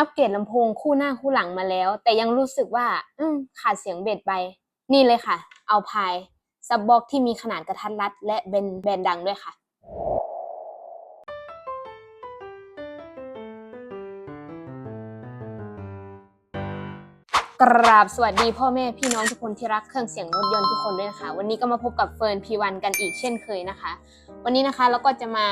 อัปเกรดลำโพงคู่หน้าคู่หลังมาแล้ว แต่ยังรู้สึกว่า อืมขาดเสียงเบสไป นี่เลยค่ะ เอาพายซับบ็อกที่มีขนาดกระทัดรัด และเป็นแบนด์ดังด้วยค่ะกราบสวัสดีพ่อแม่พี่น้องทุกคนที่รักเครื่องเสียงรถยนต์ทุกคนด้วยนะคะ วันนี้ก็มาพบกับเฟิร์นพีวันกันอีกเช่นเคยนะคะ วันนี้นะคะเราก็จะมา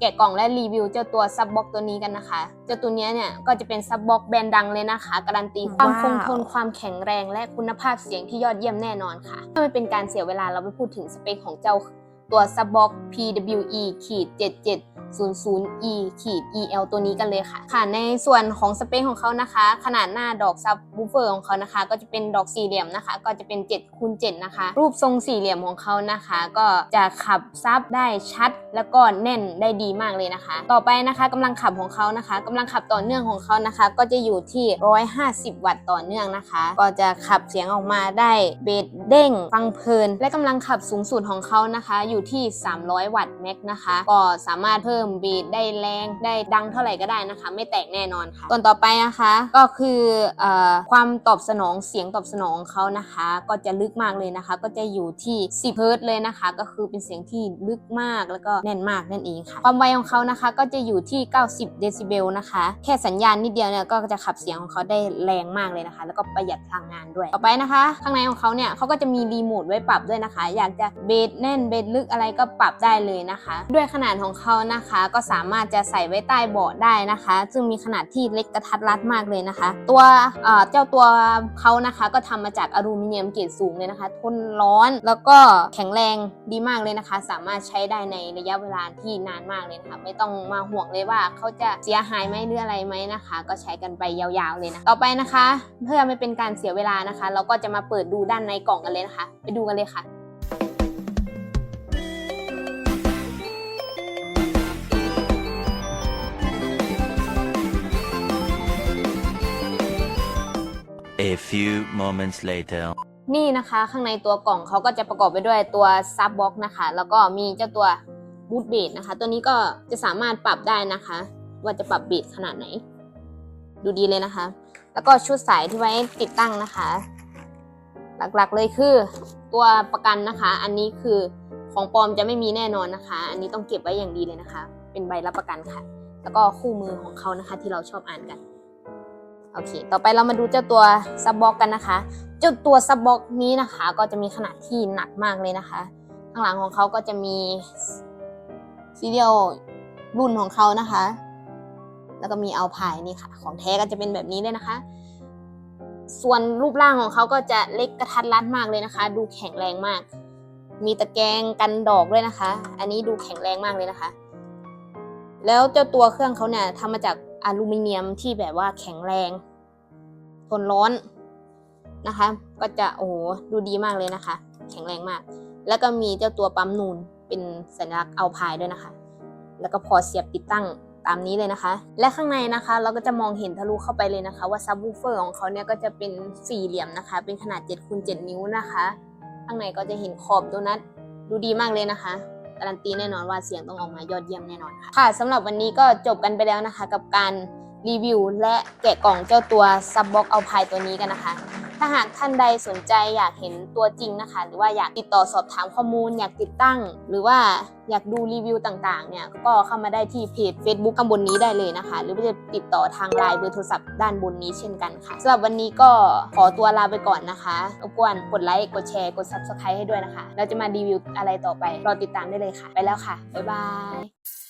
แกะกล่องและรีวิวเจ้าตัวซับบ็อกตัวนี้กันนะคะ เจ้าตัวเนี้ยเนี่ยก็จะเป็นซับบ็อกแบรนด์ดังเลยนะคะ การันตีความว้าวคงทนความแข็งแรงและคุณภาพเสียงที่ยอดเยี่ยมแน่นอนค่ะไม่เป็นการเสียเวลาเราไปพูดถึงสเปคของเจ้าตัวซับบ็อก PWE ขีด 0.00 e ขีด el ตัวนี้กันเลยค่ะ ค่ะ ในส่วนของสเปคของเขานะคะ ขนาดหน้าดอกซับบูเฟอร์ของเขานะคะ ก็จะเป็นดอกสี่เหลี่ยมนะคะ ก็จะเป็น7คูณ7นะคะ รูปทรงสี่เหลี่ยมของเขานะคะ ก็จะขับซับได้ชัด แล้วก็แน่นได้ดีมากเลยนะคะ ต่อไปนะคะกำลังขับของเขานะคะกำลังขับต่อเนื่องของเขานะคะ ก็จะอยู่ที่ 150 วัตต์ต่อเนื่องนะคะ ก็จะขับเสียงออกมาได้เบสเด้งฟังเพลิน และกำลังขับสูงสุดของเขานะคะ อยู่ที่ 300 วัตต์แม็กนะคะ ก็สามารถเพิ่มเบสได้แรงได้ดังเท่าไหร่ก็ได้นะคะ ไม่แตกแน่นอนค่ะส่วนต่อไปนะคะก็คืออความตอบสนองเสียงตอบสนองของเขานะคะ ก็จะลึกมากเลยนะคะ ก็จะอยู่ที่10เฮิร์ตเลยนะคะ ก็คือเป็นเสียงที่ลึกมากแล้วก็แน่นมากนั่นเองค่ะ ความไวของเขานะคะก็จะอยู่ที่ 90 เดซิเบลนะคะ แค่สัญญาณนิดเดียวเนี่ยก็จะขับเสียงของเขาได้แรงมากเลยนะคะ แล้วก็ประหยัดพลังงานด้วย ต่อไปนะคะ ข้างในของเขาเนี่ยเขาก็จะมีรีโมทไว้ปรับด้วยนะคะ อยากจะเบสแน่นเบสลึกอะไรก็ปรับได้เลยนะคะ ด้วยขนาดของเขานะคะก็สามารถจะใส่ไว้ใต้เบาะได้นะคะ ซึ่งมีขนาดที่เล็กกระทัดรัดมากเลยนะคะ ตัวเจ้าตัวเขานะคะก็ทำมาจากอลูมิเนียมเกรดสูงเลยนะคะ ทนร้อนแล้วก็แข็งแรงดีมากเลยนะคะ สามารถใช้ได้ในระยะเวลาที่นานมากเลยนะคะไม่ต้องมาห่วงเลยว่าเขาจะเสียหายไหมหรืออะไรไหมนะคะ ก็ใช้กันไปยาวๆเลยนะต่อไปนะคะ เพื่อไม่เป็นการเสียเวลานะคะ เราก็จะมาเปิดดูด้านในกล่องกันเลยนะคะ ไปดูกันเลยค่ะ A few moments later. นี่นะคะข้างในตัวกล่องเขาก็จะประกอบไปด้วยตัวซับบ็อกนะคะ แล้วก็มีเจ้าตัวบูทเบสนะคะ ตัวนี้ก็จะสามารถปรับได้นะคะ ว่าจะปรับเบสขนาดไหน ดูดีเลยนะคะ แล้วก็ชุดสายที่ไว้ติดตั้งนะคะ หลักๆเลยคือตัวประกันนะคะ อันนี้คือของปลอมจะไม่มีแน่นอนนะคะ อันนี้ต้องเก็บไว้อย่างดีเลยนะคะ เป็นใบรับประกันค่ะ แล้วก็คู่มือของเขานะคะที่เราชอบอ่านกัน โอเค ต่อไปเรามาดูเจ้าตัวซับบ็อกกันนะคะ เจ้าตัวซับบ็อกนี้นะคะ ก็จะมีขนาดที่หนักมากเลยนะคะ ข้างหลังของเขาก็จะมีซีเรียลรุ่นของเขานะคะ แล้วก็มีเอาพายนี่ค่ะ ของแท้ก็จะเป็นแบบนี้เลยนะคะ ส่วนรูปร่างของเขาก็จะเล็กกระทัดรัดมากเลยนะคะ ดูแข็งแรงมาก มีตะแกรงกันดอกด้วยนะคะ อันนี้ดูแข็งแรงมากเลยนะคะ แล้วเจ้าตัวเครื่องเขาเนี่ยทำมาจาก อลูมิเนียมที่แบบว่าแข็งแรง ทนร้อนนะคะ ก็จะโอ้โหดูดีมากเลยนะคะ แข็งแรงมาก แล้วก็มีเจ้าตัวปั๊มนูนเป็นสัญลักษณ์เอาพายด้วยนะคะ แล้วก็พอเสียบติดตั้งตามนี้เลยนะคะ และข้างในนะคะ เราก็จะมองเห็นทะลุเข้าไปเลยนะคะ ว่าซับวูเฟอร์ของเขาเนี่ยก็จะเป็นสี่เหลี่ยมนะคะ เป็นขนาด7คูณ7นิ้วนะคะ ข้างในก็จะเห็นขอบโดนัทดูดีมากเลยนะคะ การันตีแน่นอนว่าเสียงต้องออกมายอดเยี่ยมแน่นอนค่ะค่ะสำหรับวันนี้ก็จบกันไปแล้วนะคะ กับการรีวิวและแกะกล่องเจ้าตัวซับบ็อกเอาพายตัวนี้กันนะคะ ถ้าหากท่านใดสนใจอยากเห็นตัวจริงนะคะ หรือว่าอยากติดต่อสอบถามข้อมูล อยากติดตั้ง หรือว่าอยากดูรีวิวต่างๆ เนี่ยก็เข้ามาได้ที่เพจ Facebook ข้างบนนี้ได้เลยนะคะ หรือว่าจะติดต่อทางไลน์เบอร์โทรศัพท์ด้านบนนี้เช่นกันค่ะสำหรับวันนี้ก็ขอตัวลาไปก่อนนะคะรบกวนกดไลค์กดแชร์กด Subscribe ให้ด้วยนะคะ เราจะมารีวิวอะไรต่อไป รอติดตามได้เลยค่ะ ไปแล้วค่ะ บ๊ายบาย